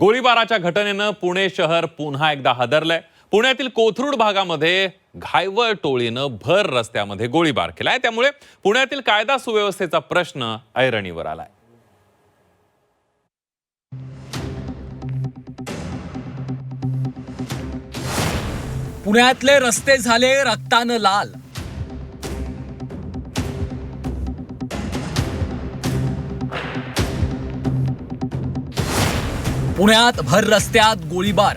गोळीबाराच्या घटनेनं पुणे शहर पुन्हा एकदा हादरलंय. पुण्यातील कोथरूड भागामध्ये घायवळ टोळीनं भर रस्त्यामध्ये गोळीबार केलाय. त्यामुळे पुण्यातील कायदा सुव्यवस्थेचा प्रश्न ऐरणीवर आलाय. पुण्यातले रस्ते झाले रक्तानं लाल. पुण्यात भर रस्त्यात गोळीबार.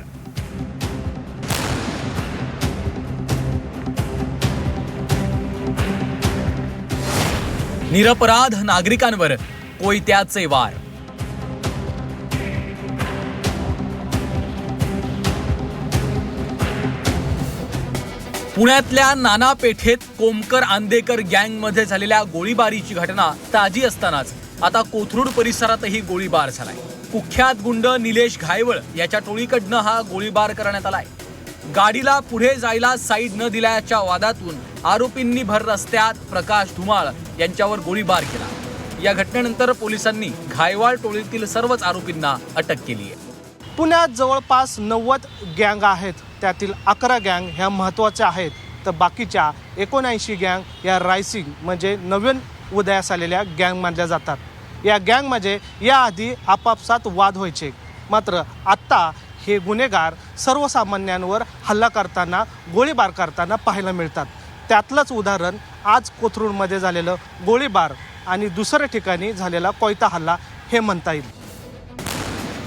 निरपराध नागरिकांवर कोयत्याचे वार. पुण्यातल्या नाना पेठेत कोमकर आंदेकर गँगमध्ये झालेल्या गोळीबारीची घटना ताजी असतानाच आता कोथरूड परिसरातही गोळीबार झालाय. कुख्यात गुंड निलेश घायवळ याच्या टोळीकडनं हा गोळीबार करण्यात आलाय. गाडीला पुढे जायला साईड न दिल्याच्या वादातून आरोपींनी भर रस्त्यात प्रकाश धुमाळ यांच्यावर गोळीबार केला. या घटनेनंतर पोलिसांनी घायवाळ टोळीतील सर्वच आरोपींना अटक केली आहे. पुण्यात जवळपास नव्वद गँग आहेत. त्यातील अकरा गँग ह्या महत्त्वाच्या आहेत. तर बाकीच्या एकोणऐंशी गँग या रायसिंग म्हणजे नवीन उदयास आलेल्या गँग मानल्या जातात. या गँगमध्ये याआधी आपापसात वाद व्हायचे. मात्र आत्ता हे गुन्हेगार सर्वसामान्यांवर हल्ला करताना गोळीबार करताना पाहायला मिळतात. त्यातलंच उदाहरण आज कोथरूडमध्ये झालेलं गोळीबार आणि दुसऱ्या ठिकाणी झालेला कोयता हल्ला हे म्हणता येईल.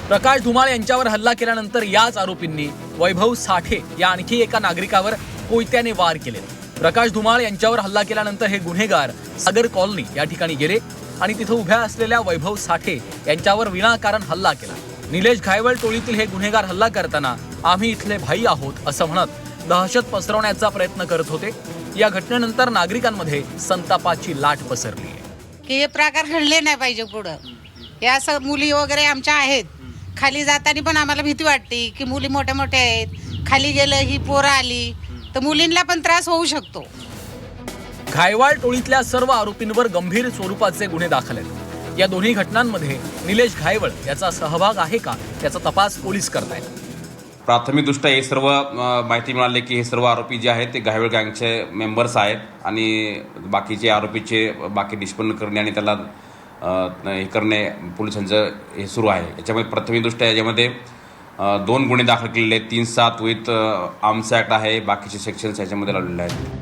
प्रकाश धुमाळ यांच्यावर हल्ला केल्यानंतर याच आरोपींनी वैभव साठे या आणखी एका नागरिकावर कोयत्याने वार केले. प्रकाश धुमाळ यांच्यावर हल्ला केल्यानंतर हे गुन्हेगार सागर कॉलनी या ठिकाणी गेले. आणि तिथं उभ्या असलेल्या वैभव साठे यांच्यावर विनाकारण हल्ला केला. निलेश घायवळ टोळीतील हे गुन्हेगार हल्ला करताना आम्ही इथले भाई आहोत असं म्हणत दहशत पसरवण्याचा प्रयत्न करत होते. या घटनेनंतर नागरिकांमध्ये संतापाची लाट पसरली की हे प्रकार घडले नाही पाहिजे पुढं. या असं मुली वगैरे आमच्या आहेत. खाली जाताना पण आम्हाला भीती वाटते की मुली मोठ्या मोठ्या आहेत. खाली गेलं ही पोरं आली. तर मुलींना पण त्रास होऊ शकतो. घायवाळ टोळीतल्या सर्व आरोपींवर गंभीर स्वरूपाचे गुन्हे दाखल आहेत. या दोन्ही घटनांमध्ये निलेश घायवळ याचा सहभाग आहे का याचा तपास पोलीस करतायत प्राथमिकदृष्ट्या हे सर्व माहिती मिळाली की हे सर्व आरोपी जे आहेत ते घायवळ गँगचे मेंबर्स आहेत आणि बाकीचे आरोपीचे बाकी निष्पन्न करणे आणि त्याला हे करणे पोलिसांचं हे सुरू आहे. याच्यामध्ये प्राथमिकदृष्ट्या याच्यामध्ये दोन गुन्हे दाखल केलेले आहेत. तीन सात विथ आर्म्स ॲक्ट आहे. बाकीचे सेक्शन्स याच्यामध्ये लावलेले आहेत.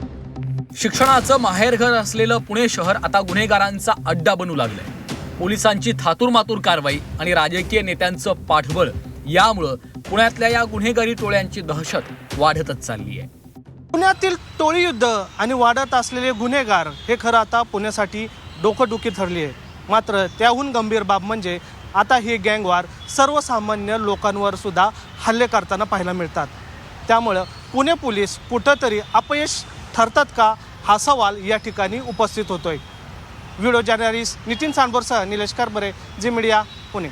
शिक्षणाचं माहेरघर असलेलं पुणे शहर आता गुन्हेगारांचा अड्डा बनू लागलंय. पोलिसांची थातूरमातूर कारवाई आणि राजकीय नेत्यांचं पाठबळ यामुळं पुण्यातल्या या गुन्हेगारी टोळ्यांची दहशत वाढतच चालली आहे पुण्यातील टोळी युद्ध आणि वाढत असलेले गुन्हेगार हे खरं आता पुण्यासाठी डोकंडुकी ठरली आहे मात्र त्याहून गंभीर बाब म्हणजे आता ही गँगवार सर्वसामान्य लोकांवर सुद्धा हल्ले करताना पाहायला मिळतात. त्यामुळं पुणे पोलीस कुठंतरी अपयश ठरतात का हा सवाल या ठिकाणी उपस्थित होतोय. व्हिडिओ जर्नलिस्ट नितीन सांडबोरसह निलेश करबरे जी मीडिया पुणे.